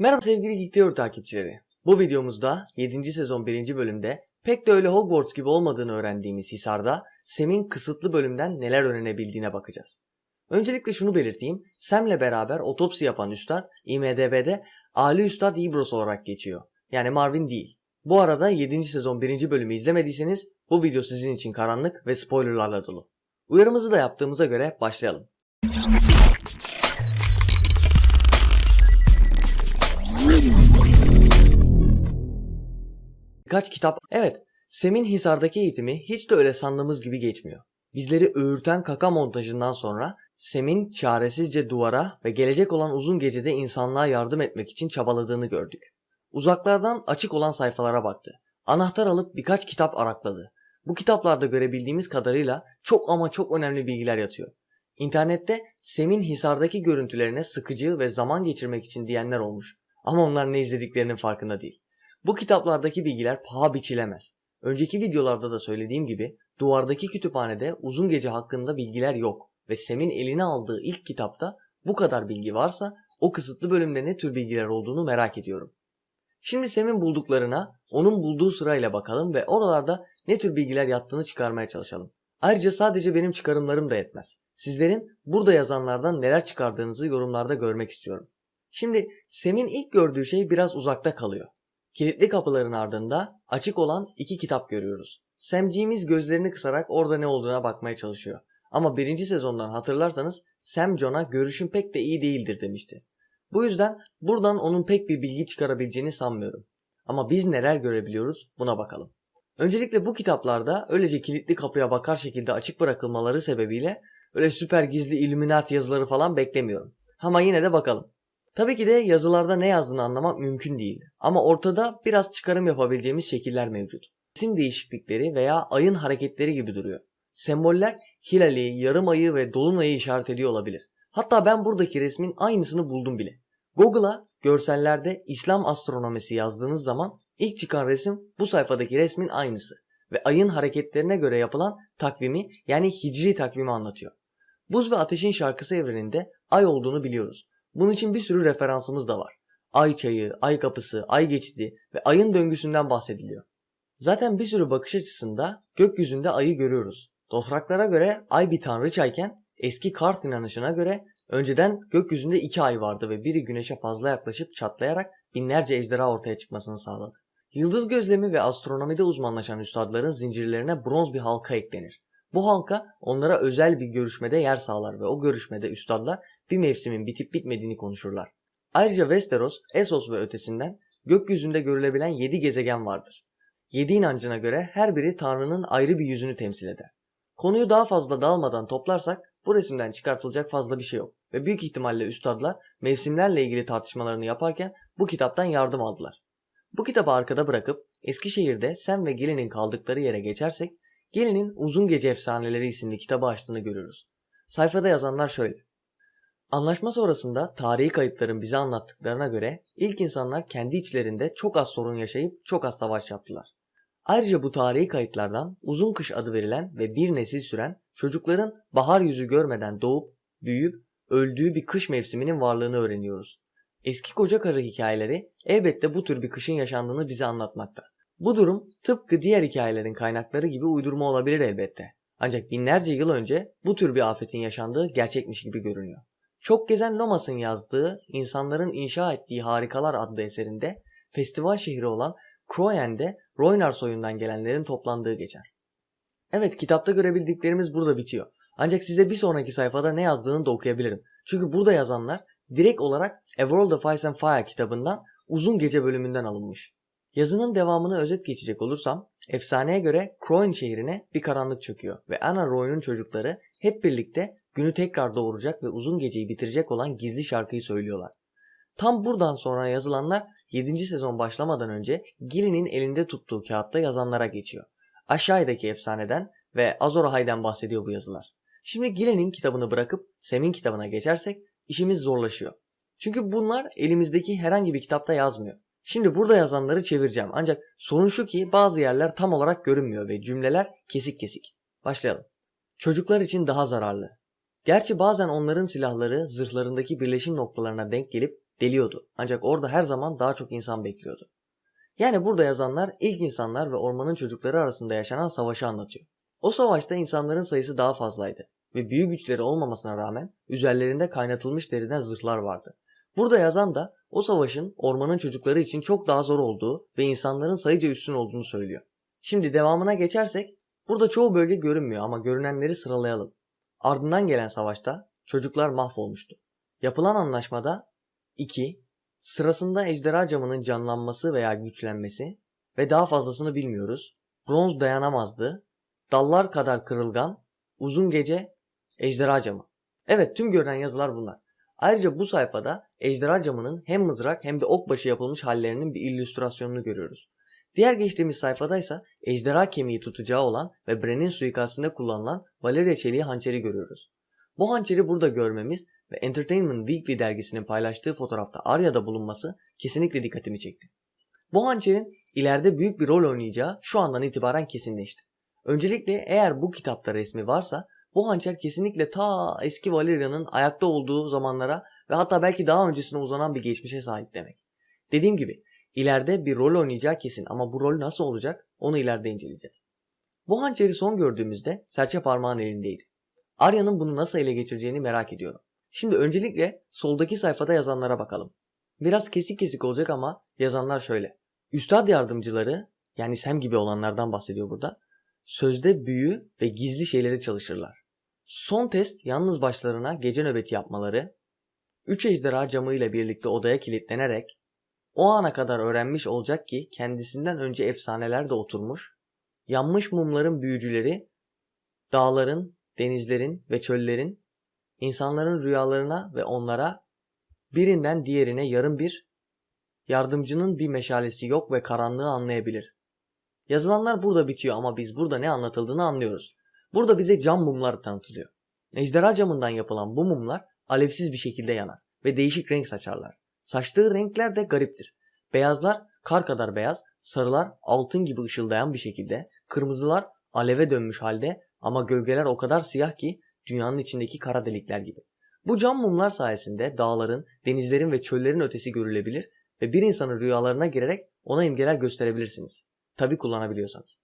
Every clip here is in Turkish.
Merhaba sevgili Geek takipçileri. Bu videomuzda 7. sezon 1. bölümde pek de öyle Hogwarts gibi olmadığını öğrendiğimiz Hisar'da Sam'in kısıtlı bölümden neler öğrenebildiğine bakacağız. Öncelikle şunu belirteyim. Sam'le beraber otopsi yapan üstad IMDB'de Ali Üstad İbros olarak geçiyor. Yani Marvin değil. Bu arada 7. sezon 1. bölümü izlemediyseniz bu video sizin için karanlık ve spoilerlarla dolu. Uyarımızı da yaptığımıza göre başlayalım. Birkaç kitap. Evet, Sem'in Hisar'daki eğitimi hiç de öyle sandığımız gibi geçmiyor. Bizleri öğürten kaka montajından sonra Sem'in çaresizce duvara ve gelecek olan uzun gecede insanlığa yardım etmek için çabaladığını gördük. Uzaklardan açık olan sayfalara baktı. Anahtar alıp birkaç kitap arakladı. Bu kitaplarda görebildiğimiz kadarıyla çok ama çok önemli bilgiler yatıyor. İnternette Sem'in Hisar'daki görüntülerine sıkıcı ve zaman geçirmek için diyenler olmuş. Ama onlar ne izlediklerinin farkında değil. Bu kitaplardaki bilgiler paha biçilemez. Önceki videolarda da söylediğim gibi duvardaki kütüphanede uzun gece hakkında bilgiler yok ve Sem'in eline aldığı ilk kitapta bu kadar bilgi varsa o kısıtlı bölümde ne tür bilgiler olduğunu merak ediyorum. Şimdi Sem'in bulduklarına onun bulduğu sırayla bakalım ve oralarda ne tür bilgiler yattığını çıkarmaya çalışalım. Ayrıca sadece benim çıkarımlarım da yetmez. Sizlerin burada yazanlardan neler çıkardığınızı yorumlarda görmek istiyorum. Şimdi Sem'in ilk gördüğü şey biraz uzakta kalıyor. Kilitli kapıların ardında açık olan iki kitap görüyoruz. Sam'ciğimiz gözlerini kısarak orada ne olduğuna bakmaya çalışıyor. Ama birinci sezondan hatırlarsanız Sam John'a görüşün pek de iyi değildir demişti. Bu yüzden buradan onun pek bir bilgi çıkarabileceğini sanmıyorum. Ama biz neler görebiliyoruz buna bakalım. Öncelikle bu kitaplarda öylece kilitli kapıya bakar şekilde açık bırakılmaları sebebiyle öyle süper gizli Illuminati yazıları falan beklemiyorum. Ama yine de bakalım. Tabii ki de yazılarda ne yazdığını anlamak mümkün değil. Ama ortada biraz çıkarım yapabileceğimiz şekiller mevcut. İsim değişiklikleri veya ayın hareketleri gibi duruyor. Semboller hilali, yarım ayı ve dolunayı işaret ediyor olabilir. Hatta ben buradaki resmin aynısını buldum bile. Google'a görsellerde İslam astronomisi yazdığınız zaman ilk çıkan resim bu sayfadaki resmin aynısı ve ayın hareketlerine göre yapılan takvimi yani hicri takvimi anlatıyor. Buz ve Ateşin şarkısı evreninde ay olduğunu biliyoruz. Bunun için bir sürü referansımız da var. Ay çayı, ay kapısı, ay geçidi ve ayın döngüsünden bahsediliyor. Zaten bir sürü bakış açısında gökyüzünde ayı görüyoruz. Dotraklara göre ay bir tanrıçayken eski Kart inanışına göre önceden gökyüzünde iki ay vardı ve biri güneşe fazla yaklaşıp çatlayarak binlerce ejderha ortaya çıkmasını sağladı. Yıldız gözlemi ve astronomide uzmanlaşan üstadların zincirlerine bronz bir halka eklenir. Bu halka onlara özel bir görüşmede yer sağlar ve o görüşmede üstadlar bir mevsimin bitip bitmediğini konuşurlar. Ayrıca Westeros, Essos ve ötesinden gökyüzünde görülebilen 7 gezegen vardır. 7 inancına göre her biri Tanrı'nın ayrı bir yüzünü temsil eder. Konuyu daha fazla dalmadan toplarsak bu resimden çıkartılacak fazla bir şey yok ve büyük ihtimalle üstadlar mevsimlerle ilgili tartışmalarını yaparken bu kitaptan yardım aldılar. Bu kitabı arkada bırakıp Eskişehir'de Sam ve Gelin'in kaldıkları yere geçersek Gelin'in Uzun Gece Efsaneleri isimli kitabı açtığını görürüz. Sayfada yazanlar şöyle. Anlaşma sonrasında tarihi kayıtların bize anlattıklarına göre ilk insanlar kendi içlerinde çok az sorun yaşayıp çok az savaş yaptılar. Ayrıca bu tarihi kayıtlardan uzun kış adı verilen ve bir nesil süren çocukların bahar yüzü görmeden doğup, büyüyüp, öldüğü bir kış mevsiminin varlığını öğreniyoruz. Eski koca karı hikayeleri elbette bu tür bir kışın yaşandığını bize anlatmakta. Bu durum tıpkı diğer hikayelerin kaynakları gibi uydurma olabilir elbette. Ancak binlerce yıl önce bu tür bir afetin yaşandığı gerçekmiş gibi görünüyor. Çok Gezen Lomas'ın yazdığı insanların inşa ettiği harikalar adlı eserinde festival şehri olan Croyen'de Roynar soyundan gelenlerin toplandığı geçer. Evet kitapta görebildiklerimiz burada bitiyor. Ancak size bir sonraki sayfada ne yazdığını da okuyabilirim. Çünkü burada yazanlar direkt olarak A World of Ice and Fire kitabından uzun gece bölümünden alınmış. Yazının devamını özet geçecek olursam, efsaneye göre Croyn şehrine bir karanlık çöküyor ve Anna Roy'un çocukları hep birlikte günü tekrar doğuracak ve uzun geceyi bitirecek olan gizli şarkıyı söylüyorlar. Tam buradan sonra yazılanlar 7. sezon başlamadan önce Gilly'nin elinde tuttuğu kağıtta yazanlara geçiyor. Aşağıdaki efsaneden ve Azor Ahai'den bahsediyor bu yazılar. Şimdi Gilly'nin kitabını bırakıp Sam'in kitabına geçersek işimiz zorlaşıyor. Çünkü bunlar elimizdeki herhangi bir kitapta yazmıyor. Şimdi burada yazanları çevireceğim ancak sorun şu ki bazı yerler tam olarak görünmüyor ve cümleler kesik kesik. Başlayalım. Çocuklar için daha zararlı. Gerçi bazen onların silahları zırhlarındaki birleşim noktalarına denk gelip deliyordu. Ancak orada her zaman daha çok insan bekliyordu. Yani burada yazanlar ilk insanlar ve ormanın çocukları arasında yaşanan savaşı anlatıyor. O savaşta insanların sayısı daha fazlaydı ve büyük güçleri olmamasına rağmen üzerlerinde kaynatılmış deriden zırhlar vardı. Burada yazan da o savaşın ormanın çocukları için çok daha zor olduğu ve insanların sayıca üstün olduğunu söylüyor. Şimdi devamına geçersek burada çoğu bölge görünmüyor ama görünenleri sıralayalım. Ardından gelen savaşta çocuklar mahvolmuştu. Yapılan anlaşmada 2. Sırasında ejderha camının canlanması veya güçlenmesi ve daha fazlasını bilmiyoruz. Bronz dayanamazdı. Dallar kadar kırılgan, uzun gece, ejderha camı. Evet tüm görünen yazılar bunlar. Ayrıca bu sayfada ejderha camının hem mızrak hem de okbaşı yapılmış hallerinin bir illüstrasyonunu görüyoruz. Diğer geçtiğimiz sayfada ise ejderha kemiği tutacağı olan ve Bren'in suikastinde kullanılan Valeria çeliği hançeri görüyoruz. Bu hançeri burada görmemiz ve Entertainment Weekly dergisinin paylaştığı fotoğrafta Arya'da bulunması kesinlikle dikkatimi çekti. Bu hançerin ileride büyük bir rol oynayacağı şu andan itibaren kesinleşti. Öncelikle eğer bu kitapta resmi varsa bu hançer kesinlikle ta eski Valeria'nın ayakta olduğu zamanlara ve hatta belki daha öncesine uzanan bir geçmişe sahip demek. Dediğim gibi ileride bir rol oynayacağı kesin ama bu rol nasıl olacak onu ileride inceleyeceğiz. Bu hançeri son gördüğümüzde serçe parmağın elindeydi. Arya'nın bunu nasıl ele geçireceğini merak ediyorum. Şimdi öncelikle soldaki sayfada yazanlara bakalım. Biraz kesik kesik olacak ama yazanlar şöyle. Üstad yardımcıları yani Sem gibi olanlardan bahsediyor burada. Sözde büyü ve gizli şeyleri çalışırlar. Son test yalnız başlarına gece nöbeti yapmaları, üç ejderha camıyla birlikte odaya kilitlenerek o ana kadar öğrenmiş olacak ki kendisinden önce efsaneler de oturmuş, yanmış mumların büyücüleri, dağların, denizlerin ve çöllerin insanların rüyalarına ve onlara birinden diğerine yarım bir yardımcının bir meşalesi yok ve karanlığı anlayabilir. Yazılanlar burada bitiyor ama biz burada ne anlatıldığını anlıyoruz. Burada bize cam mumlar tanıtılıyor. Ejderha camından yapılan bu mumlar alevsiz bir şekilde yanar ve değişik renk saçarlar. Saçtığı renkler de gariptir. Beyazlar kar kadar beyaz, sarılar altın gibi ışıldayan bir şekilde, kırmızılar aleve dönmüş halde ama gölgeler o kadar siyah ki dünyanın içindeki kara delikler gibi. Bu cam mumlar sayesinde dağların, denizlerin ve çöllerin ötesi görülebilir ve bir insanın rüyalarına girerek ona imgeler gösterebilirsiniz. Tabi kullanabiliyorsanız.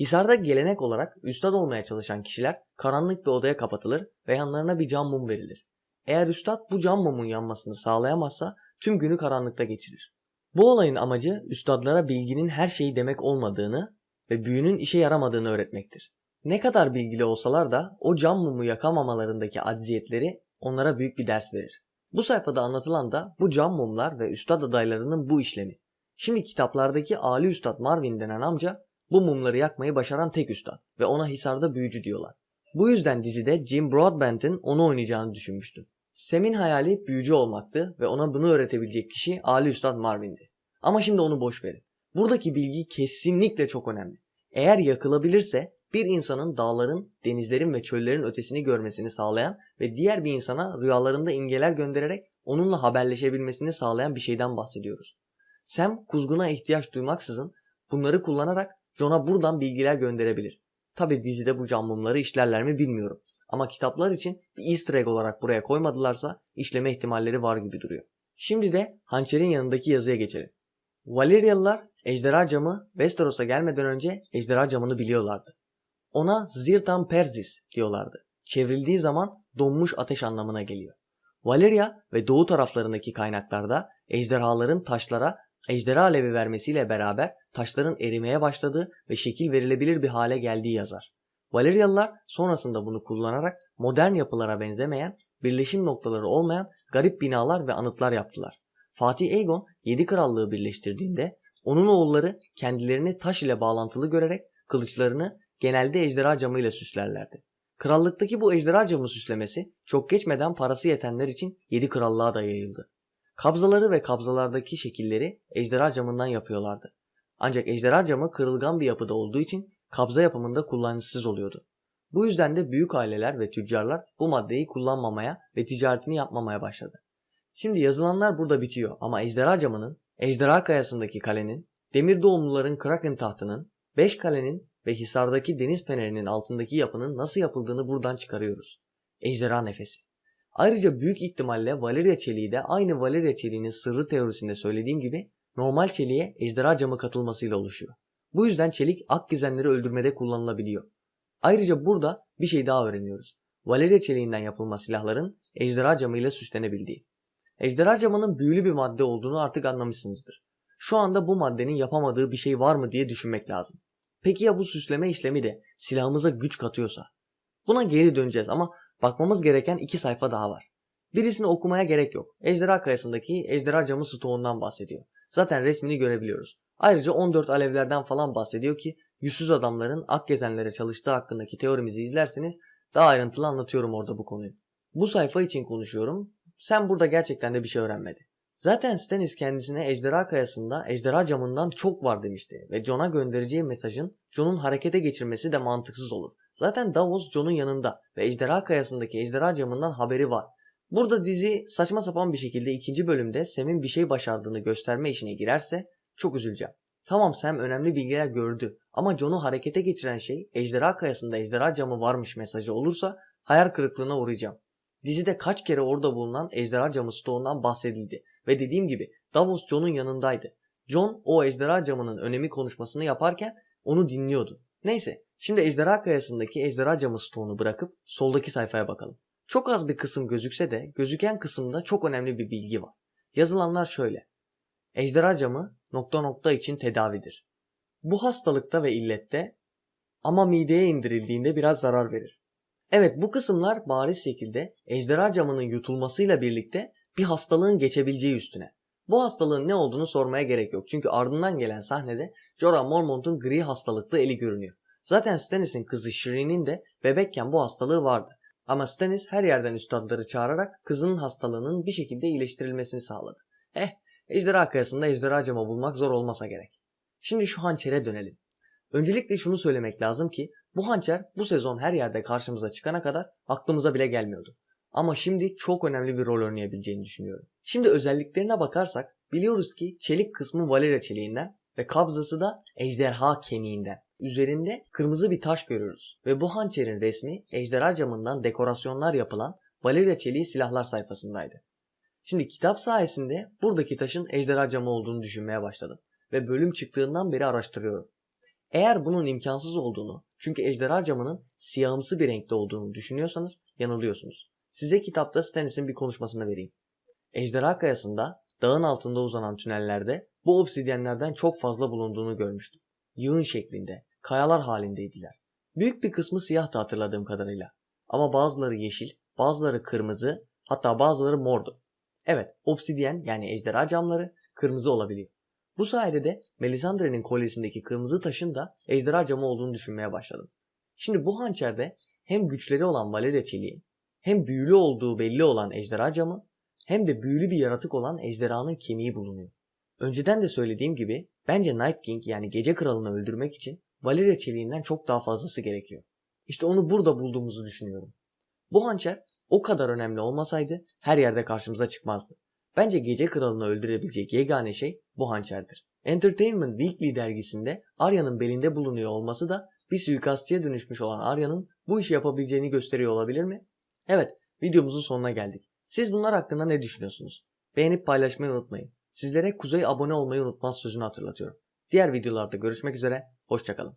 Hisarda gelenek olarak üstad olmaya çalışan kişiler karanlık bir odaya kapatılır ve yanlarına bir cam mum verilir. Eğer üstad bu cam mumun yanmasını sağlayamazsa tüm günü karanlıkta geçirir. Bu olayın amacı üstadlara bilginin her şeyi demek olmadığını ve büyünün işe yaramadığını öğretmektir. Ne kadar bilgili olsalar da o cam mumu yakamamalarındaki acziyetleri onlara büyük bir ders verir. Bu sayfada anlatılan da bu cam mumlar ve üstad adaylarının bu işlemi. Şimdi kitaplardaki Ali Üstad Marvin denen amca bu mumları yakmayı başaran tek üstad ve ona Hisar'da büyücü diyorlar. Bu yüzden dizide Jim Broadbent'in onu oynayacağını düşünmüştüm. Sem'in hayali büyücü olmaktı ve ona bunu öğretebilecek kişi Ali Üstad Marvin'di. Ama şimdi onu boş verin. Buradaki bilgi kesinlikle çok önemli. Eğer yakılabilirse bir insanın dağların, denizlerin ve çöllerin ötesini görmesini sağlayan ve diğer bir insana rüyalarında imgeler göndererek onunla haberleşebilmesini sağlayan bir şeyden bahsediyoruz. Sam kuzguna ihtiyaç duymaksızın bunları kullanarak John'a buradan bilgiler gönderebilir. Tabi dizide bu cam mumları işlerler mi bilmiyorum. Ama kitaplar için bir easter egg olarak buraya koymadılarsa işleme ihtimalleri var gibi duruyor. Şimdi de hançerin yanındaki yazıya geçelim. Valeryalılar ejderha camı Westeros'a gelmeden önce ejderha camını biliyorlardı. Ona Zirtan Perzis diyorlardı. Çevrildiği zaman donmuş ateş anlamına geliyor. Valeria ve doğu taraflarındaki kaynaklarda ejderhaların taşlara ejderha alevi vermesiyle beraber taşların erimeye başladığı ve şekil verilebilir bir hale geldiği yazar. Valeryalılar sonrasında bunu kullanarak modern yapılara benzemeyen, birleşim noktaları olmayan garip binalar ve anıtlar yaptılar. Fatih Aegon 7 krallığı birleştirdiğinde onun oğulları kendilerini taş ile bağlantılı görerek kılıçlarını genelde ejderha camıyla süslerlerdi. Krallıktaki bu ejderha camı süslemesi çok geçmeden parası yetenler için 7 krallığa da yayıldı. Kabzaları ve kabzalardaki şekilleri ejderha camından yapıyorlardı. Ancak ejderha camı kırılgan bir yapıda olduğu için kabza yapımında kullanışsız oluyordu. Bu yüzden de büyük aileler ve tüccarlar bu maddeyi kullanmamaya ve ticaretini yapmamaya başladı. Şimdi yazılanlar burada bitiyor ama ejderha camının, ejderha kayasındaki kalenin, demir doğumluların Kraken tahtının, beş kalenin ve Hisar'daki deniz fenerinin altındaki yapının nasıl yapıldığını buradan çıkarıyoruz. Ejderha nefesi. Ayrıca büyük ihtimalle Valeria çeliği de aynı Valeria çeliğinin sırrı teorisinde söylediğim gibi normal çeliğe ejderha camı katılmasıyla oluşuyor. Bu yüzden çelik Akgezenleri öldürmede kullanılabiliyor. Ayrıca burada bir şey daha öğreniyoruz. Valeria çeliğinden yapılma silahların ejderha camıyla süslenebildiği. Ejderha camının büyülü bir madde olduğunu artık anlamışsınızdır. Şu anda bu maddenin yapamadığı bir şey var mı diye düşünmek lazım. Peki ya bu süsleme işlemi de silahımıza güç katıyorsa? Buna geri döneceğiz ama bakmamız gereken iki sayfa daha var. Birisini okumaya gerek yok. Ejderha kayasındaki ejderha camı stoğundan bahsediyor. Zaten resmini görebiliyoruz. Ayrıca 14 alevlerden falan bahsediyor ki yüzsüz adamların Akgezenlere çalıştığı hakkındaki teorimizi izlerseniz daha ayrıntılı anlatıyorum orada bu konuyu. Bu sayfa için konuşuyorum. Sen burada gerçekten de bir şey öğrenmedi. Zaten Stannis kendisine ejderha kayasında ejderha camından çok var demişti ve Jon'a göndereceği mesajın Jon'un harekete geçirmesi de mantıksız olur. Zaten Davos Jon'un yanında ve ejderha kayasındaki ejderha camından haberi var. Burada dizi saçma sapan bir şekilde ikinci bölümde Sam'in bir şey başardığını gösterme işine girerse çok üzüleceğim. Tamam Sam önemli bilgiler gördü ama Jon'u harekete geçiren şey ejderha kayasında ejderha camı varmış mesajı olursa hayal kırıklığına uğrayacağım. Dizide kaç kere orada bulunan ejderha camı stoğundan bahsedildi ve dediğim gibi Davos Jon'un yanındaydı. Jon o ejderha camının önemi konuşmasını yaparken onu dinliyordu. Neyse şimdi ejderha kayasındaki ejderha camı stoğunu bırakıp soldaki sayfaya bakalım. Çok az bir kısım gözükse de gözüken kısımda çok önemli bir bilgi var. Yazılanlar şöyle. Ejderha camı nokta nokta için tedavidir. Bu hastalıkta ve illette ama mideye indirildiğinde biraz zarar verir. Evet bu kısımlar bariz şekilde ejderha camının yutulmasıyla birlikte bir hastalığın geçebileceği üstüne. Bu hastalığın ne olduğunu sormaya gerek yok. Çünkü ardından gelen sahnede Jorah Mormont'un gri hastalıklı eli görünüyor. Zaten Stannis'in kızı Shireen'in de bebekken bu hastalığı vardı. Ama Stannis her yerden üstadları çağırarak kızının hastalığının bir şekilde iyileştirilmesini sağladı. Eh, ejderha kayasında ejderha camı bulmak zor olmasa gerek. Şimdi şu hançere dönelim. Öncelikle şunu söylemek lazım ki bu hançer bu sezon her yerde karşımıza çıkana kadar aklımıza bile gelmiyordu. Ama şimdi çok önemli bir rol oynayabileceğini düşünüyorum. Şimdi özelliklerine bakarsak biliyoruz ki çelik kısmı Valeria çeliğinden ve kabzası da ejderha kemiğinden. Üzerinde kırmızı bir taş görüyoruz ve bu hançerin resmi ejderha camından dekorasyonlar yapılan Valeria çeliği silahlar sayfasındaydı. Şimdi kitap sayesinde buradaki taşın ejderha camı olduğunu düşünmeye başladım ve bölüm çıktığından beri araştırıyorum. Eğer bunun imkansız olduğunu, çünkü ejderha camının siyahımsı bir renkte olduğunu düşünüyorsanız yanılıyorsunuz. Size kitapta Stannis'in bir konuşmasını vereyim. Ejderha kayasında dağın altında uzanan tünellerde bu obsidyenlerden çok fazla bulunduğunu görmüştüm. Yığın şeklinde, kayalar halindeydiler. Büyük bir kısmı siyahtı hatırladığım kadarıyla. Ama bazıları yeşil, bazıları kırmızı, hatta bazıları mordu. Evet, obsidyen yani ejderha camları kırmızı olabiliyor. Bu sayede de Melisandre'nin kolyesindeki kırmızı taşın da ejderha camı olduğunu düşünmeye başladım. Şimdi bu hançerde hem güçleri olan Valeria çeliği, hem büyülü olduğu belli olan ejderha camı, hem de büyülü bir yaratık olan ejderhanın kemiği bulunuyor. Önceden de söylediğim gibi bence Night King yani gece kralını öldürmek için Valeria çeliğinden çok daha fazlası gerekiyor. İşte onu burada bulduğumuzu düşünüyorum. Bu hançer o kadar önemli olmasaydı her yerde karşımıza çıkmazdı. Bence gece kralını öldürebilecek yegane şey bu hançerdir. Entertainment Weekly dergisinde Arya'nın belinde bulunuyor olması da bir suikastçıya dönüşmüş olan Arya'nın bu işi yapabileceğini gösteriyor olabilir mi? Evet, videomuzun sonuna geldik. Siz bunlar hakkında ne düşünüyorsunuz? Beğenip paylaşmayı unutmayın. Sizlere Kuzey abone olmayı unutmaz sözünü hatırlatıyorum. Diğer videolarda görüşmek üzere, hoşçakalın.